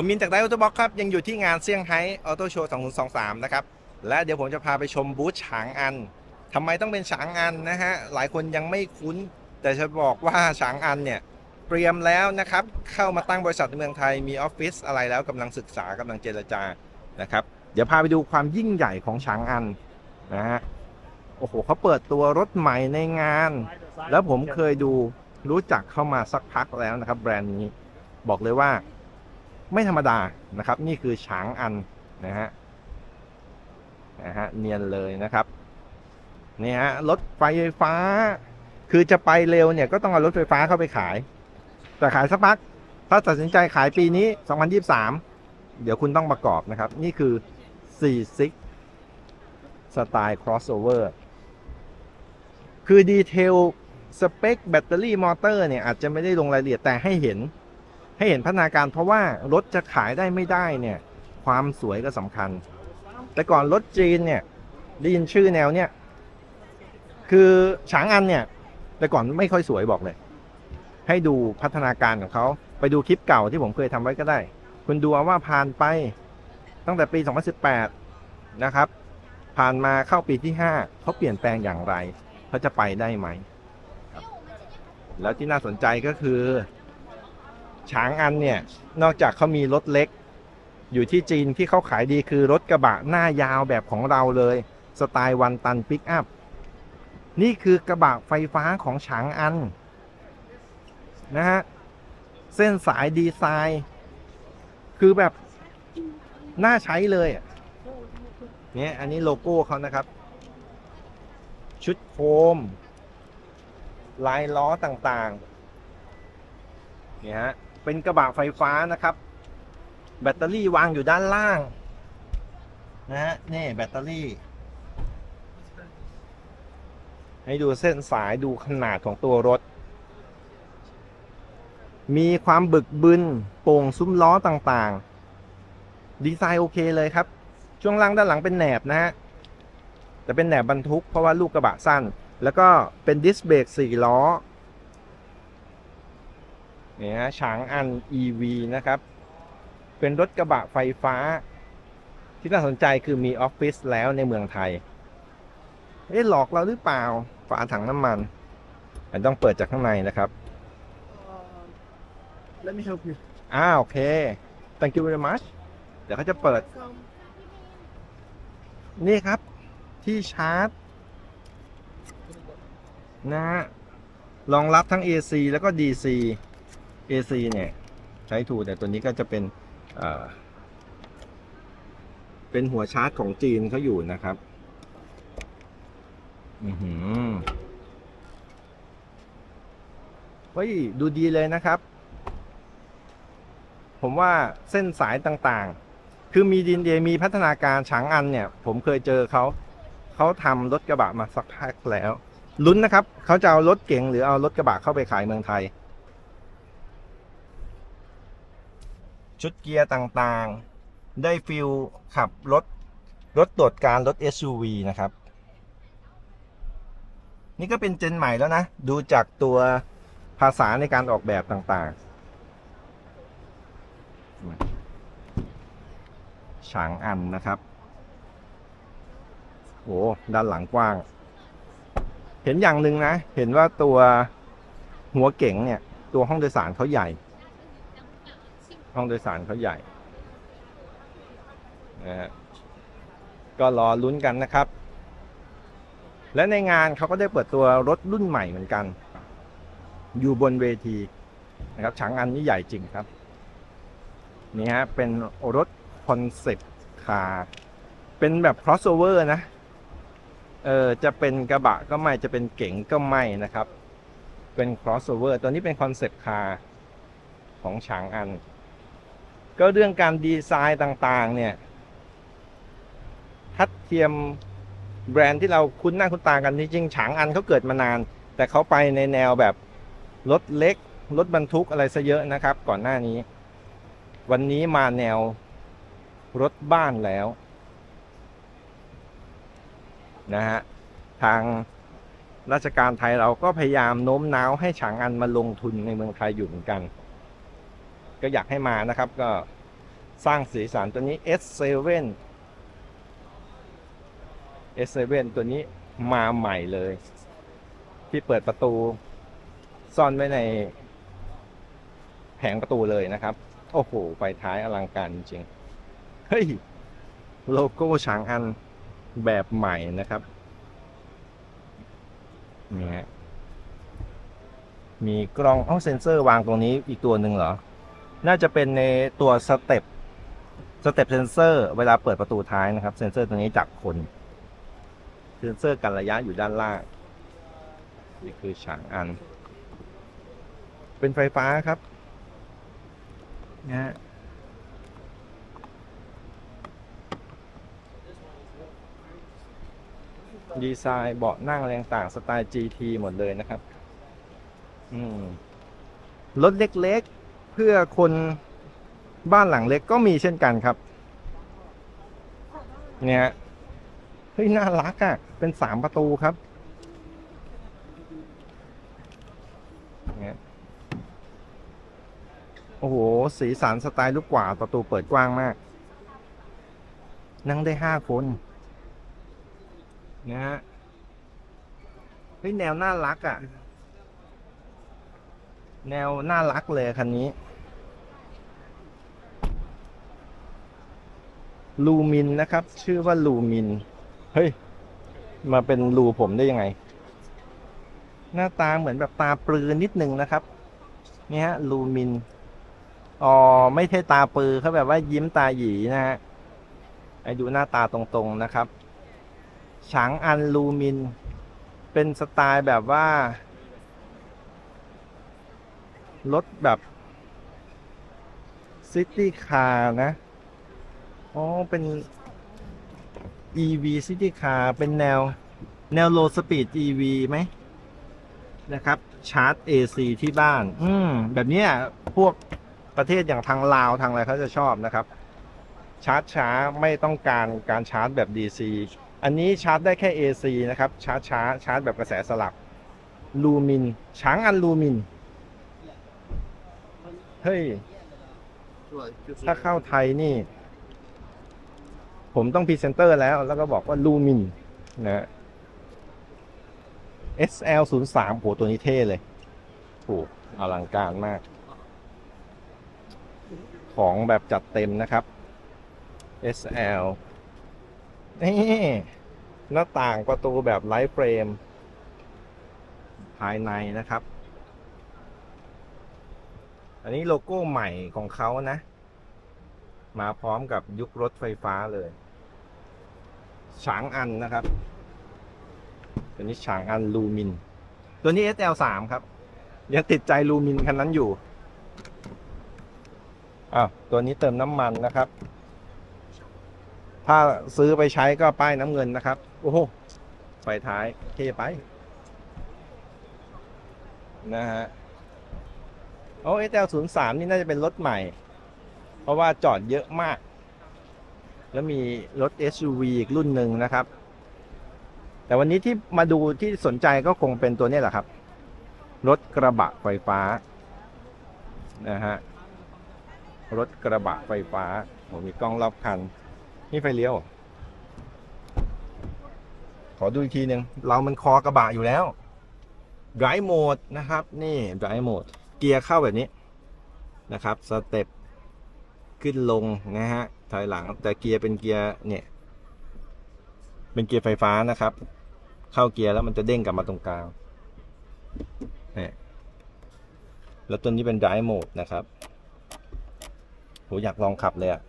ผมมินจากไดออโต้บ็อกครับ ยังอยู่ที่งานเซี่ยงไฮ้ออโต้โชว์ 2023 นะครับ และเดี๋ยวผมจะพาไปชมบูธฉางอันทำไมต้องเป็นฉางอันนะฮะ หลายคนยังไม่คุ้น แต่จะบอกว่าฉางอันเนี่ย เตรียมแล้วนะครับ เข้ามาตั้งบริษัทในเมืองไทยมีออฟฟิศอะไรแล้วกำลังศึกษากำลังเจรจานะครับ เดี๋ยวพาไปดูความยิ่งใหญ่ของฉางอันนะฮะโอ้โหเขาเปิดตัวรถใหม่ในงาน แล้วผมเคยดูรู้จักเข้ามาสักพักแล้วนะครับ แบรนด์นี้บอกเลยว่า ไม่ธรรมดานะครับ นี่คือฉางอันนะฮะนะฮะเนียนเลยนะครับนี่ฮะรถไฟฟ้า คือจะไปเร็วเนี่ยก็ต้องเอารถไฟฟ้าเข้าไปขาย แต่ขายสักพัก ถ้าตัดสินใจขายปีนี้ 2023 เดี๋ยวคุณต้องประกอบนะครับ นี่คือ4 6สไตล์ crossover คือดีเทลสเปคแบตเตอรี่มอเตอร์เนี่ยอาจจะไม่ได้ลงรายละเอียดแต่ให้เห็น ให้เห็นพัฒนาการเพราะว่ารถจะขายได้ไม่ได้เนี่ยความสวยก็สำคัญ แต่ก่อนรถจีนเนี่ยได้ยินชื่อแนวเนี่ยคือฉางอันเนี่ย แต่ก่อนไม่ค่อยสวยบอกเลย ให้ดูพัฒนาการของเขาไปดูคลิปเก่าที่ผมเคยทำไว้ก็ได้ คุณดูเอาว่าผ่านไปตั้งแต่ปี 2018 นะครับ ผ่านมาเข้าปีที่ 5เขาเปลี่ยนแปลงอย่างไรเขาจะไปได้ไหมแล้วที่น่าสนใจก็คือ ช้างอันเนี่ยนอกจากเขามีรถเล็ก อยู่ที่จีนที่เขาขายดีคือรถกระบะหน้ายาวแบบของเราเลย สไตล์วันตันปิกอัพ นี่คือกระบะไฟฟ้าของฉางอันนะฮะเส้นสายดีไซน์ คือแบบน่าใช้เลยเนี่ยอันนี้โลโก้เขานะครับ ชุดโคมลายล้อต่างๆ เนี่ยฮะ เป็นกระบะไฟฟ้านะครับ แบตเตอรี่วางอยู่ด้านล่าง นะฮะนี่แบตเตอรี่ ให้ดูเส้นสายดูขนาดของตัวรถ มีความบึกบึนโป่งซุ้มล้อต่างๆ ดีไซน์โอเคเลยครับ ช่วงล่างด้านหลังเป็นแหนบนะฮะแต่เป็นแหนบบรรทุกเพราะว่าลูกกระบะสั้น แล้วก็เป็นดิสเบรกสี่ล้อ เนี่ยฮะฉางอัน EV นะครับ เป็นรถกระบะไฟฟ้า ที่น่าสนใจคือมีออฟฟิศแล้วในเมืองไทยเอ๊ะหลอกเราหรือเปล่าฝาถังน้ำมันอันต้องเปิดจากข้างในนะครับ Uh, let me help you. อ้าวโอเค thank you very much เดี๋ยวเขาจะเปิด นี่ครับ ที่ชาร์จ นะฮะรองรับทั้ง AC แล้วก็ DC AC เนี่ยใช้ถูกแต่ตัวนี้ก็จะเป็นเอ่อเป็นหัวชาร์จของจีนเขาอยู่นะครับ อือหือเฮ้ย ดูดีเลยนะครับ ผมว่าเส้นสายต่างๆ คือมีดินเดมีพัฒนาการฉางอันเนี่ย ผมเคยเจอเขาเขาทำรถกระบะมาสักพักแล้ว ลุ้นนะครับ เขาจะเอารถเก๋งหรือเอารถกระบะเข้าไปขายเมืองไทย ชุดเกียร์ต่างๆ ได้ฟิลขับรถ รถตรวจการรถ SUV นะครับ นี่ก็เป็นเจนใหม่แล้วนะ ดูจากตัวภาษาในการออกแบบต่างๆฉางอันนะครับโอ้ด้านหลังกว้าง เห็นอย่างหนึ่งนะ เห็นว่าตัวหัวเก๋งเนี่ย ตัวห้องโดยสารเขาใหญ่ ห้องโดยสารเขาใหญ่นะฮะก็รอลุ้นกันนะครับ และในงานเขาก็ได้เปิดตัวรถรุ่นใหม่เหมือนกัน อยู่บนเวทีนะครับฉางอันนี่ใหญ่จริงครับ นี่ฮะเป็นรถคอนเซปต์คาร์เป็นแบบ crossover นะเออจะเป็นกระบะก็ไม่จะเป็นเก๋งก็ไม่นะครับ เป็น crossover ตัวนี้เป็นคอนเซปต์คาร์ของฉางอัน ก็เรื่องการดีไซน์ต่างๆ เนี่ย ทัดเทียมแบรนด์ที่เราคุ้นหน้าคุ้นตากันจริงๆฉางอันเขาเกิดมานาน แต่เขาไปในแนวแบบรถเล็กรถบรรทุกอะไรซะเยอะนะครับ ก่อนหน้านี้ วันนี้มาแนวรถบ้านแล้วนะฮะทางราชการไทยเราก็พยายามโน้มน้าวให้ฉางอันมาลงทุนในเมืองไทยอยู่เหมือนกัน ก็อยากให้มานะครับก็สร้างสีสันตัวนี้ S7 S7 ตัวนี้มาใหม่เลย ที่เปิดประตู ซ่อนไว้ในแผงประตูเลยนะครับ โอ้โหไฟท้ายอลังการจริงเฮ้ย โลโก้ฉางอันแบบใหม่นะครับนี่ฮะมีกล้องเอ้าเซ็นเซอร์วางตรงนี้อีกตัวหนึ่งเหรอ น่าจะเป็นในตัวสเต็ปสเต็ปเซนเซอร์เวลาเปิดประตูท้ายนะครับ เซนเซอร์ตัวนี้จับคน เซนเซอร์กันระยะอยู่ด้านล่าง นี่คือฉางอัน เป็นไฟฟ้าครับนะฮะดีไซน์เบาะนั่งอะไรต่างสไตล์ GT หมดเลยนะครับ อืม รถเล็กๆ พื่อคนบ้านหลังเล็กก็มีเช่นกันครับ เนี่ยเฮ้ยน่ารักอะ่ะ เป็นสามประตูครับเนี่ยโอ้โห สีสันสไตล์ลูกกว่าประตูเปิดกว้างมาก นั่งได้ห้าคนนะฮะเฮ้ยแนวน่ารักอะ่ะ แนวน่ารักเลยคันนี้ ลูมินนะครับ ชื่อว่าลูมิน เฮ้ย มาเป็นรูผมได้ยังไง หน้าตาเหมือนแบบตาปลือนิดนึงนะครับ นี่ฮะ ลูมิน อ๋อ ไม่ใช่ตาปลือเขาแบบว่ายิ้มตาหยีนะฮะไอ้ดูหน้าตาตรงๆนะครับ ฉางอันลูมิน เป็นสไตล์แบบว่ารถแบบซิตี้คาร์นะ อ๋อ เป็น EV City Car เป็นแนว แนว low speed EV ไหม นะครับ ชาร์จ AC ที่บ้าน อืม แบบนี้พวกประเทศอย่างทางลาวทางอะไรเขาจะชอบนะครับ ชาร์จช้าไม่ต้องการการชาร์จแบบ DC อันนี้ชาร์จได้แค่ AC นะครับ ชาร์จช้าชาร์จแบบกระแสสลับ ลูมิน ช้างอันลูมิน เฮ้ย ถ้าเข้าไทยนี่ ผมต้องพรีเซนเตอร์แล้ว แล้วก็บอกว่าลูมินนะ SL 0 3 โหตัวนี้เท่เลยโหอลังการมาก ของแบบจัดเต็มนะครับ SL นี่หน้าต่างประตูแบบไลท์เฟรม ภายในนะครับ อันนี้โลโก้ใหม่ของเขานะ มาพร้อมกับยุครถไฟฟ้าเลย ฉางอันนะครับ ตัวนี้ฉางอันลูมิน ตัวนี้ SL3 ครับ ยังติดใจลูมินคันนั้นอยู่อ้าวตัวนี้เติมน้ำมันนะครับ ถ้าซื้อไปใช้ก็ป้ายน้ำเงินนะครับ โอ้โหไฟท้ายเทไป นะฮะโอ้ SL03 นี่น่าจะเป็นรถใหม่ เพราะว่าจอดเยอะมาก แล้วมีรถ SUV อีกรุ่นหนึ่งนะครับ แต่วันนี้ที่มาดูที่สนใจก็คงเป็นตัวนี้แหละครับ รถกระบะไฟฟ้านะฮะรถกระบะไฟฟ้าผมมีกล้องรอบคัน นี่ไฟเลี้ยว ขอดูอีกทีหนึ่งเรามันคอกระบะอยู่แล้ว drive mode นะครับ นี่ drive mode เกียร์เข้าแบบนี้นะครับ สเต็ปขึ้นลงนะฮะ ถอยหลัง แต่เกียร์เป็นเกียร์เนี่ย เป็นเกียร์ไฟฟ้านะครับ เข้าเกียร์แล้วมันจะเด้งกลับมาตรงกลางเนี่ยแล้วตัวนี้เป็น drive mode นะครับโหอยากลองขับเลยอะ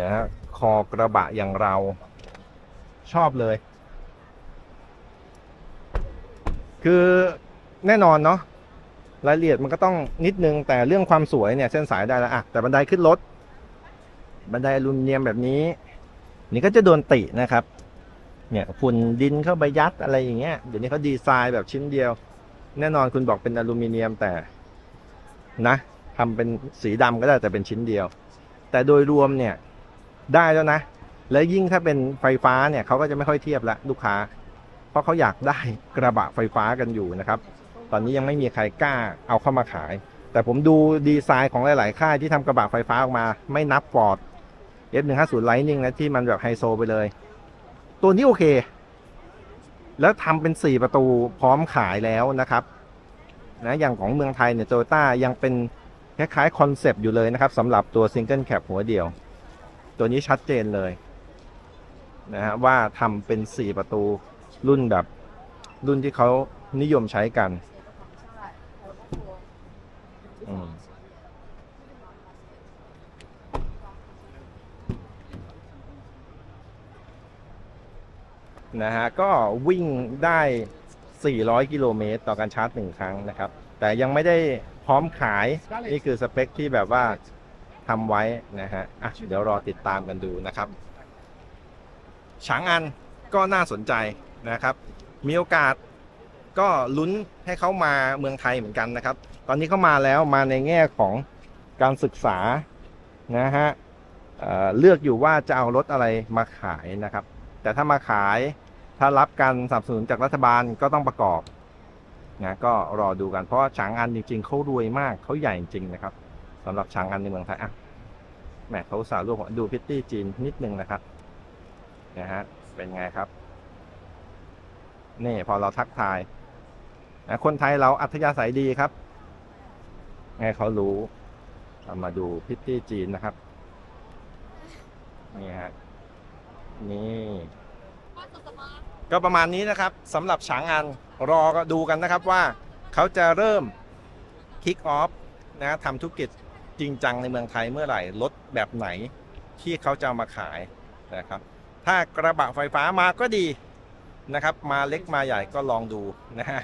นะฮะคอกระบะอย่างเราชอบเลย คือแน่นอนเนาะ รายละเอียดมันก็ต้องนิดนึงแต่เรื่องความสวยเนี่ยเส้นสายได้แล้วอะแต่บันไดขึ้นรถบันไดอลูมิเนียมแบบนี้ นี่ก็จะโดนตินะครับ เนี่ยฝุ่นดินเข้าไปยัดอะไรอย่างเงี้ยเดี๋ยวนี้เขาดีไซน์แบบชิ้นเดียว แน่นอนคุณบอกเป็นอลูมิเนียมแต่นะทำเป็นสีดำก็ได้แต่เป็นชิ้นเดียว แต่โดยรวมเนี่ยได้แล้วนะ และยิ่งถ้าเป็นไฟฟ้าเนี่ยเขาก็จะไม่ค่อยเทียบละลูกค้า เพราะเขาอยากได้กระบะไฟฟ้ากันอยู่นะครับ ตอนนี้ยังไม่มีใครกล้าเอาเข้ามาขาย แต่ผมดูดีไซน์ของหลาย ๆ ค่ายที่ทำกระบะไฟฟ้าออกมา ไม่นับ Ford F150 Lightning นะที่มันแบบไฮโซไปเลย ตัวนี้โอเค แล้วทำเป็น 4 ประตูพร้อมขายแล้วนะครับนะอย่างของเมืองไทยเนี่ยโตโยต้ายังเป็นคล้ายๆคอนเซปต์อยู่เลยนะครับสำหรับตัวซิงเกิลแคปหัวเดียว ตัวนี้ชัดเจนเลยนะฮะว่าทำเป็น 4 ประตูรุ่นแบบรุ่นที่เขานิยมใช้กัน อืมนะฮะก็วิ่งได้ 400 กิโลเมตรต่อการชาร์จหนึ่งครั้งนะครับ แต่ยังไม่ได้พร้อมขาย นี่คือสเปคที่แบบว่าทำไว้นะฮะอะเดี๋ยวรอติดตามกันดูนะครับฉางอันก็น่าสนใจนะครับ มีโอกาส ก็ลุ้นให้เขามาเมืองไทยเหมือนกันนะครับ ตอนนี้เขามาแล้วมาในแง่ของการศึกษานะฮะเเลือกอยู่ว่าจะเอารถอะไรมาขายนะครับ แต่ถ้ามาขายถ้ารับการสนับสนุนจากรัฐบาลก็ต้องประกอบนะก็รอดูกันเพราะว่าฉางอันจริง ๆเขารวยมากเขาใหญ่จริงนะครับสำหรับฉางอันในเมืองไทยอะแหมเขาสาห์รวบดูพิตตี้จีนนิดนึงนะครับนะฮะเป็นไงครับนี่พอเราทักทาย คนไทยเราอัธยาศัยดีครับไงเขารู้เอามาดูพิตตี้จีนนะครับ นี่ฮะ นี่ ก็ประมาณนี้นะครับสำหรับฉางอันรอก็ดูกันนะครับว่าเขาจะเริ่มคิกออฟนะทำธุรกิจจริงจังในเมืองไทยเมื่อไหร่รถแบบไหนที่เขาจะามาขายนะครับ ถ้ากระบะไฟฟ้ามาก็ดีนะครับ มาเล็กมาใหญ่ก็ลองดูนะฮะ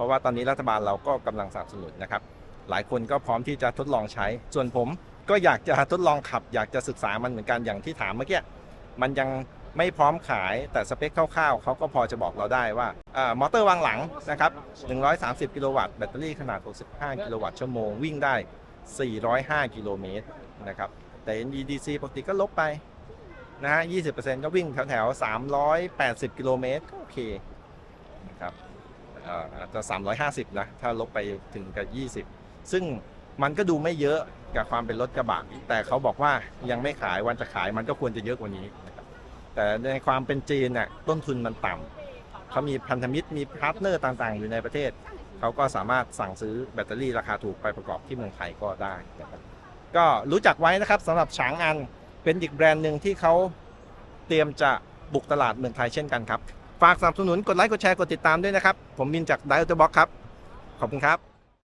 ราะว่าตอนนี้รัฐบาลเราก็กำลังสนับสนุนนะครับ หลายคนก็พร้อมที่จะทดลองใช้ ส่วนผมก็อยากจะทดลองขับ อยากจะศึกษามันเหมือนกันอย่างที่ถามเมื่อกี้มันยังไม่พร้อมขายแต่สเปคคร่าวๆเขาก็พอจะบอกเราได้ว่ามอเตอร์วางหลังนะครับ 130 กิโลวัตต์แบตเตอรี่ขนาด 65 กิโลวัตต์ชั่วโมง วิ่งได้ 405 กิโลเมตรนะครับแต่ NEDC ปกติก็ลบไปนะฮะ 20%ก็วิ่งแถวๆ 380 กิโลเมตรก็โอเคนะครับ อ่ออาจจะ 350 นะ ถ้าลบไปถึงกับ 20 ซึ่งมันก็ดูไม่เยอะกับความเป็นรถกระบะ แต่เขาบอกว่ายังไม่ขายวันจะขายมันก็ควรจะเยอะกว่านี้ แต่ในความเป็นจีนน่ะต้นทุนมันต่ำเขามีพันธมิตรมีพาร์ทเนอร์ต่างๆ อยู่ในประเทศ เขาก็สามารถสั่งซื้อแบตเตอรี่ราคาถูกไปประกอบที่เมืองไทยก็ได้นะครับก็รู้จักไว้นะครับสำหรับฉางอันเป็นอีกแบรนด์หนึ่งที่เขาเตรียมจะบุกตลาดเมืองไทยเช่นกันครับ ฝากสนับสนุนกดไลค์กดแชร์กดติดตามด้วยนะครับ ผมมินจากไดอัลเตอร์บ็อกครับ ขอบคุณครับ